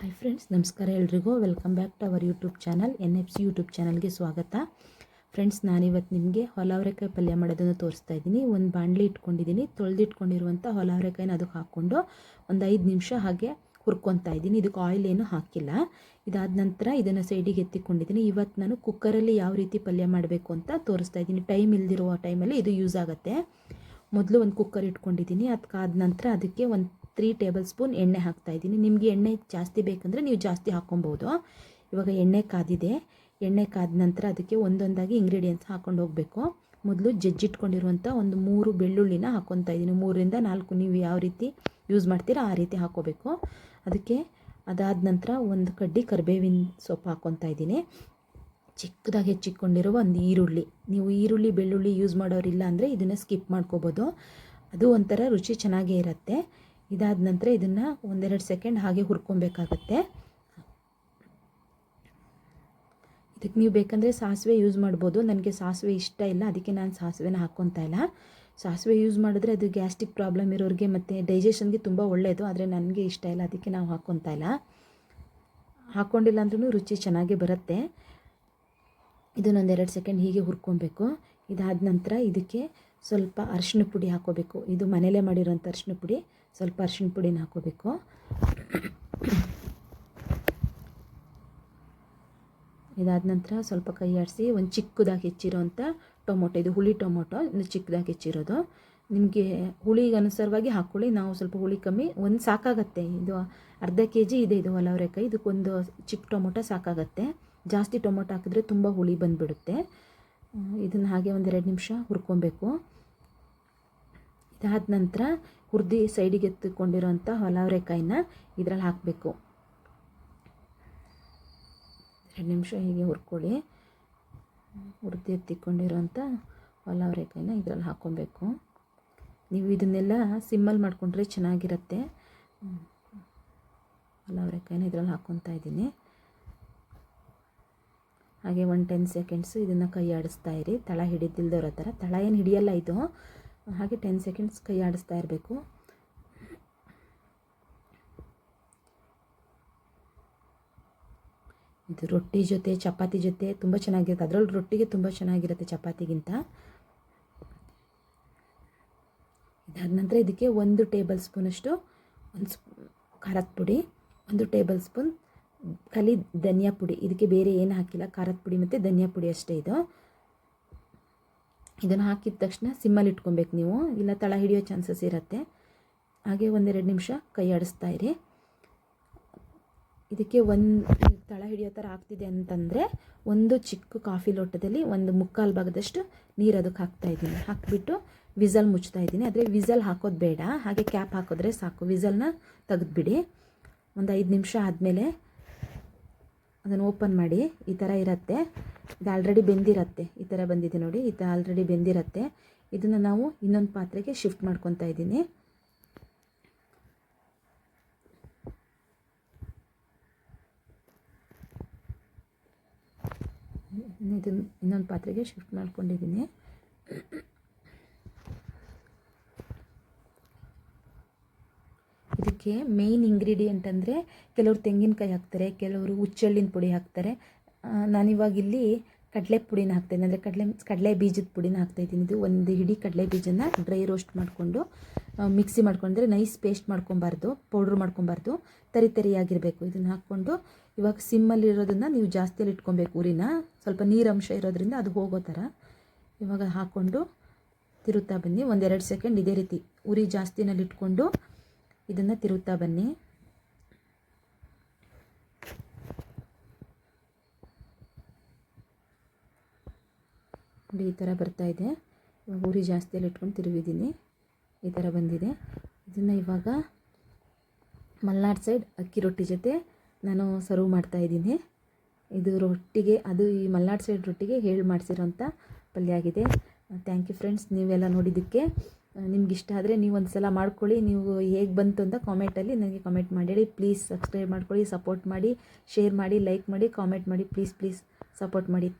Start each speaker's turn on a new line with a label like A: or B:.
A: Hi friends ನಮಸ್ಕಾರ ಎಲ್ರಿಗೂ. Welcome back to our YouTube channel N F C YouTube ಚಾನಲ್ಗೆ ಸ್ವಾಗತ. ಫ್ರೆಂಡ್ಸ್ ನಾನಿವತ್ತು ನಿಮಗೆ ಹೊಲವರೆಕಾಯಿ ಪಲ್ಯ ಮಾಡೋದನ್ನು ತೋರಿಸ್ತಾ ಇದ್ದೀನಿ. ಒಂದು ಬಾಣಲಿ ಇಟ್ಕೊಂಡಿದ್ದೀನಿ ತೊಳೆದಿಟ್ಕೊಂಡಿರುವಂಥ ಹೊಲವರೆಕಾಯಿನ ಅದಕ್ಕೆ ಹಾಕ್ಕೊಂಡು ಒಂದು ಐದು ನಿಮಿಷ ಹಾಗೆ ಹುರ್ಕೊತಾ ಇದ್ದೀನಿ. ಇದಕ್ಕೆ ಆಯಿಲ್ ಏನು ಹಾಕಿಲ್ಲ. ಇದಾದ ನಂತರ ಇದನ್ನು ಸೈಡಿಗೆ ಎತ್ತಿಕೊಂಡಿದ್ದೀನಿ. ಇವತ್ತು ನಾನು ಕುಕ್ಕರಲ್ಲಿ ಯಾವ ರೀತಿ ಪಲ್ಯ ಮಾಡಬೇಕು ಅಂತ ತೋರಿಸ್ತಾ ಇದ್ದೀನಿ. ಟೈಮ್ ಇಲ್ದಿರುವ ಟೈಮಲ್ಲಿ ಇದು ಯೂಸ್ ಆಗುತ್ತೆ. ಮೊದಲು ಒಂದು ಕುಕ್ಕರ್ ಇಟ್ಕೊಂಡಿದ್ದೀನಿ. ಅದಕ್ಕಾದ ನಂತರ ಅದಕ್ಕೆ ಒಂದು ತ್ರೀ ಟೇಬಲ್ ಸ್ಪೂನ್ ಎಣ್ಣೆ ಹಾಕ್ತಾ ಇದ್ದೀನಿ. ನಿಮಗೆ ಎಣ್ಣೆ ಜಾಸ್ತಿ ಬೇಕಂದರೆ ನೀವು ಜಾಸ್ತಿ ಹಾಕ್ಕೊಬೋದು. ಇವಾಗ ಎಣ್ಣೆ ಕಾದಿದೆ. ಎಣ್ಣೆ ಕಾದ ನಂತರ ಅದಕ್ಕೆ ಒಂದೊಂದಾಗಿ ಇಂಗ್ರೀಡಿಯೆಂಟ್ಸ್ ಹಾಕ್ಕೊಂಡು ಹೋಗಬೇಕು. ಮೊದಲು ಜಜ್ಜಿಟ್ಕೊಂಡಿರುವಂಥ ಒಂದು ಮೂರು ಬೆಳ್ಳುಳ್ಳಿನ ಹಾಕ್ಕೊತಾ ಇದ್ದೀನಿ. ಮೂರರಿಂದ ನಾಲ್ಕು ನೀವು ಯಾವ ರೀತಿ ಯೂಸ್ ಮಾಡ್ತೀರಾ ಆ ರೀತಿ ಹಾಕ್ಕೋಬೇಕು. ಅದಕ್ಕೆ ಅದಾದ ನಂತರ ಒಂದು ಕಡ್ಡಿ ಕರಿಬೇವಿನ ಸೊಪ್ಪು ಹಾಕ್ಕೊತಾ ಇದ್ದೀನಿ. ಚಿಕ್ಕದಾಗಿ ಹೆಚ್ಚಿಕೊಂಡಿರುವ ಒಂದು ಈರುಳ್ಳಿ. ನೀವು ಈರುಳ್ಳಿ, ಬೆಳ್ಳುಳ್ಳಿ ಯೂಸ್ ಮಾಡೋರಿಲ್ಲ ಅಂದರೆ ಇದನ್ನು ಸ್ಕಿಪ್ ಮಾಡ್ಕೋಬೋದು. ಅದು ಒಂಥರ ರುಚಿ ಚೆನ್ನಾಗೇ ಇರುತ್ತೆ. ಇದಾದ ನಂತರ ಇದನ್ನು ಒಂದೆರಡು ಸೆಕೆಂಡ್ ಹಾಗೆ ಹುರ್ಕೊಬೇಕಾಗತ್ತೆ. ಇದಕ್ಕೆ ನೀವು ಬೇಕಂದರೆ ಸಾಸಿವೆ ಯೂಸ್ ಮಾಡ್ಬೋದು. ನನಗೆ ಸಾಸಿವೆ ಇಷ್ಟ ಇಲ್ಲ, ಅದಕ್ಕೆ ನಾನು ಸಾಸಿವೆನ ಹಾಕ್ಕೊತಾ ಇಲ್ಲ. ಸಾಸಿವೆ ಯೂಸ್ ಮಾಡಿದ್ರೆ ಅದು ಗ್ಯಾಸ್ಟ್ರಿಕ್ ಪ್ರಾಬ್ಲಮ್ ಇರೋರಿಗೆ ಮತ್ತು ಡೈಜೆಷನ್ಗೆ ತುಂಬ ಒಳ್ಳೆಯದು ಆದರೆ ನನಗೆ ಇಷ್ಟ ಇಲ್ಲ, ಅದಕ್ಕೆ ನಾವು ಹಾಕ್ಕೊತಾ ಇಲ್ಲ. ಹಾಕ್ಕೊಂಡಿಲ್ಲ ಅಂದ್ರೂ ರುಚಿ ಚೆನ್ನಾಗೇ ಬರುತ್ತೆ. ಇದನ್ನೊಂದೆರಡು ಸೆಕೆಂಡ್ ಹೀಗೆ ಹುರ್ಕೊಬೇಕು. ಇದಾದ ನಂತರ ಇದಕ್ಕೆ ಸ್ವಲ್ಪ ಅರಿಶಿನ ಪುಡಿ ಹಾಕೋಬೇಕು. ಇದು ಮನೇಲೇ ಮಾಡಿರೋಂಥ ಅರಿಶಿನ ಪುಡಿ. ಸ್ವಲ್ಪ ಅರಿಶಿನ ಪುಡಿನ ಹಾಕೋಬೇಕು. ಇದಾದ ನಂತರ ಸ್ವಲ್ಪ ಕೈ ಆಡಿಸಿ ಒಂದು ಚಿಕ್ಕದಾಗಿ ಹೆಚ್ಚಿರೋಂಥ ಟೊಮೊಟೊ, ಇದು ಹುಳಿ ಟೊಮೊಟೊ ಇದು ಚಿಕ್ಕದಾಗಿ ಹೆಚ್ಚಿರೋದು. ನಿಮಗೆ ಹುಳಿಗೆ ಅನುಸಾರವಾಗಿ ಹಾಕ್ಕೊಳ್ಳಿ ನಾವು ಸ್ವಲ್ಪ ಹುಳಿ ಕಮ್ಮಿ, ಒಂದು ಸಾಕಾಗತ್ತೆ. ಇದು ಅರ್ಧ ಕೆ ಜಿ ಇದೆ ಇದು ಹೊಲವರೆಕಾಯಿ ಇದಕ್ಕೊಂದು ಚಿಕ್ಕ ಟೊಮೊಟೊ ಸಾಕಾಗತ್ತೆ. ಜಾಸ್ತಿ ಟೊಮೊಟೊ ಹಾಕಿದ್ರೆ ತುಂಬ ಹುಳಿ ಬಂದುಬಿಡುತ್ತೆ. ಇದನ್ನು ಹಾಗೆ ಒಂದೆರಡು ನಿಮಿಷ ಹುರ್ಕೊಬೇಕು. ಇದಾದ ನಂತರ ಹುರ್ದಿ ಸೈಡಿಗೆ ಎತ್ತಿಕೊಂಡಿರೋಂಥ ಹೊಲವರೆಕಾಯಿನ ಇದರಲ್ಲಿ ಹಾಕಬೇಕು. ಎರಡು ನಿಮಿಷ ಹೀಗೆ ಹುರ್ಕೊಳ್ಳಿ. ಹುರ್ದಿ ಎತ್ತಿಕೊಂಡಿರೋಂಥ ಹೊಲವರೆಕಾಯಿನ ಇದರಲ್ಲಿ ಹಾಕ್ಕೊಬೇಕು. ನೀವು ಇದನ್ನೆಲ್ಲ ಸಿಮ್ಮಲ್ಲಿ ಮಾಡಿಕೊಂಡ್ರೆ ಚೆನ್ನಾಗಿರುತ್ತೆ. ಹೊಲವರೆಕಾಯಿನ ಇದರಲ್ಲಿ ಹಾಕ್ಕೊತಾ ಇದ್ದೀನಿ. ಹಾಗೆ ಒನ್ ಟೆನ್ ಸೆಕೆಂಡ್ಸು ಇದನ್ನು ಕೈ ಆಡಿಸ್ತಾ ಇರಿ. ತಳ ಹಿಡಿದಿಲ್ದಿರೋ ಥರ ತಳ ಏನು ಹಿಡಿಯಲ್ಲ ಇದು. ಹಾಗೆ ಟೆನ್ ಸೆಕೆಂಡ್ಸ್ ಕೈ ಆಡಿಸ್ತಾ ಇರಬೇಕು. ಇದು ರೊಟ್ಟಿ ಜೊತೆ, ಚಪಾತಿ ಜೊತೆ ತುಂಬ ಚೆನ್ನಾಗಿರುತ್ತೆ. ಅದರಲ್ಲಿ ರೊಟ್ಟಿಗೆ ತುಂಬ ಚೆನ್ನಾಗಿರುತ್ತೆ ಚಪಾತಿಗಿಂತ. ಇದಾದ ನಂತರ ಇದಕ್ಕೆ ಒಂದು ಟೇಬಲ್ ಸ್ಪೂನಷ್ಟು ಒಂದು ಸ್ಪ್, ಖಾರದ ಪುಡಿ, ಒಂದು ಟೇಬಲ್ ಸ್ಪೂನ್ ಖಾಲಿ ಧನಿಯಾ ಪುಡಿ. ಇದಕ್ಕೆ ಬೇರೆ ಏನು ಹಾಕಿಲ್ಲ. ಖಾರದ ಪುಡಿ ಮತ್ತು ಧನಿಯಾ ಪುಡಿ ಅಷ್ಟೇ ಇದು. ಇದನ್ನು ಹಾಕಿದ ತಕ್ಷಣ ಸಿಮ್ಮಲ್ಲಿ ಇಟ್ಕೊಬೇಕು ನೀವು. ಇಲ್ಲ ತಳ ಹಿಡಿಯೋ ಚಾನ್ಸಸ್ ಇರುತ್ತೆ. ಹಾಗೆ ಒಂದೆರಡು ನಿಮಿಷ ಕೈ ಆಡಿಸ್ತಾ ಇರಿ. ಇದಕ್ಕೆ ಒಂದು ತಳ ಹಿಡಿಯೋ ಥರ ಆಗ್ತಿದೆ ಅಂತಂದರೆ ಒಂದು ಚಿಕ್ಕ ಕಾಫಿ ಲೋಟದಲ್ಲಿ ಒಂದು ಮುಕ್ಕಾಲು ಭಾಗದಷ್ಟು ನೀರು ಅದಕ್ಕೆ ಹಾಕ್ತಾ ಇದ್ದೀನಿ. ಹಾಕಿಬಿಟ್ಟು ವಿಸಲ್ ಮುಚ್ತಾ ಇದ್ದೀನಿ. ಆದರೆ ವಿಸಲ್ ಹಾಕೋದು ಬೇಡ. ಹಾಗೆ ಕ್ಯಾಪ್ ಹಾಕಿದ್ರೆ ಸಾಕು. ವಿಸಲ್ನ ತೆಗೆದುಬಿಡಿ. ಒಂದು ಐದು ನಿಮಿಷ ಆದಮೇಲೆ ಅದನ್ನು ಓಪನ್ ಮಾಡಿ, ಈ ಥರ ಇರುತ್ತೆ. ಇದು ಆಲ್ರೆಡಿ ಬೆಂದಿರತ್ತೆ. ಈ ಥರ ಬಂದಿದೆ ನೋಡಿ, ಈ ಥರ ಆಲ್ರೆಡಿ ಬೆಂದಿರತ್ತೆ. ಇದನ್ನು ನಾವು ಇನ್ನೊಂದು ಪಾತ್ರೆಗೆ ಶಿಫ್ಟ್ ಮಾಡ್ಕೊತಾ ಇದ್ದೀನಿ. ಇದನ್ನು ಇನ್ನೊಂದು ಪಾತ್ರೆಗೆ ಶಿಫ್ಟ್ ಮಾಡ್ಕೊಂಡಿದ್ದೀನಿ. ಇದಕ್ಕೆ ಮೇಯ್ನ್ ಇಂಗ್ರೀಡಿಯೆಂಟ್ ಅಂದರೆ ಕೆಲವರು ತೆಂಗಿನಕಾಯಿ ಹಾಕ್ತಾರೆ, ಕೆಲವರು ಹುಚ್ಚಳ್ಳಿನ ಪುಡಿ ಹಾಕ್ತಾರೆ. ನಾನಿವಾಗಿಲ್ಲಿ ಕಡಲೆ ಪುಡಿನ ಹಾಕ್ತಾಯಿದ್ದೀನಿ ಅಂದರೆ ಕಡಲೆ ಕಡಲೆ ಬೀಜದ ಪುಡಿನ ಹಾಕ್ತಾಯಿದ್ದೀನಿ ಇದು ಒಂದು ಹಿಡಿ ಕಡಲೆ ಬೀಜನ ಡ್ರೈ ರೋಸ್ಟ್ ಮಾಡಿಕೊಂಡು ಮಿಕ್ಸಿ ಮಾಡ್ಕೊಂಡ್ರೆ ನೈಸ್ ಪೇಸ್ಟ್ ಮಾಡ್ಕೊಬಾರ್ದು ಪೌಡ್ರ್ ಮಾಡ್ಕೊಬಾರ್ದು, ತರಿ ತರಿಯಾಗಿರಬೇಕು. ಇದನ್ನು ಹಾಕ್ಕೊಂಡು ಇವಾಗ ಸಿಮ್ಮಲ್ಲಿರೋದನ್ನು ನೀವು ಜಾಸ್ತಿಯಲ್ಲಿ ಇಟ್ಕೊಬೇಕು ಊರಿನ. ಸ್ವಲ್ಪ ನೀರಂಶ ಇರೋದ್ರಿಂದ ಅದು ಹೋಗೋ ಥರ ಇವಾಗ ಹಾಕ್ಕೊಂಡು ತಿರುತ್ತಾ ಬನ್ನಿ. ಒಂದೆರಡು ಸೆಕೆಂಡ್ ಇದೇ ರೀತಿ. ಉರಿ ಜಾಸ್ತಿನಲ್ಲಿ ಇಟ್ಕೊಂಡು ಇದನ್ನು ತಿರುತ್ತಾ ಬನ್ನಿ. ನೋಡಿ, ಈ ಥರ ಬರ್ತಾ ಇದೆ. ಉರಿ ಜಾಸ್ತಿಯಲ್ಲಿ ಇಟ್ಕೊಂಡು ತಿರುಗಿದ್ದೀನಿ. ಈ ಥರ ಬಂದಿದೆ. ಇದನ್ನು ಇವಾಗ ಮಲ್ನಾಡ್ ಸೈಡ್ ಅಕ್ಕಿ ರೊಟ್ಟಿ ಜೊತೆ ನಾನು ಸರ್ವ್ ಮಾಡ್ತಾ ಇದ್ದೀನಿ. ಇದು ರೊಟ್ಟಿಗೆ, ಅದು ಈ ಮಲ್ನಾಡ್ ಸೈಡ್ ರೊಟ್ಟಿಗೆ ಹೇಳಿ ಮಾಡಿಸಿರೋಂಥ ಪಲ್ಯ ಆಗಿದೆ. ಥ್ಯಾಂಕ್ ಯು ಫ್ರೆಂಡ್ಸ್ ನೀವೆಲ್ಲ ನೋಡಿದ್ದಕ್ಕೆ ನಿಮ್ಗೆ ಇಷ್ಟ ಆದರೆ ನೀವು ಒಂದು ಸಲ ಮಾಡ್ಕೊಳ್ಳಿ. ನೀವು ಹೇಗೆ ಬಂತು ಅಂತ ಕಾಮೆಂಟಲ್ಲಿ ನನಗೆ ಕಾಮೆಂಟ್ ಮಾಡಿ ಪ್ಲೀಸ್ ಸಬ್ಸ್ಕ್ರೈಬ್ ಮಾಡ್ಕೊಳ್ಳಿ ಸಪೋರ್ಟ್ ಮಾಡಿ ಶೇರ್ ಮಾಡಿ ಲೈಕ್ ಮಾಡಿ ಕಾಮೆಂಟ್ ಮಾಡಿ. ಪ್ಲೀಸ್ ಪ್ಲೀಸ್ ಸಪೋರ್ಟ್ ಮಾಡಿ.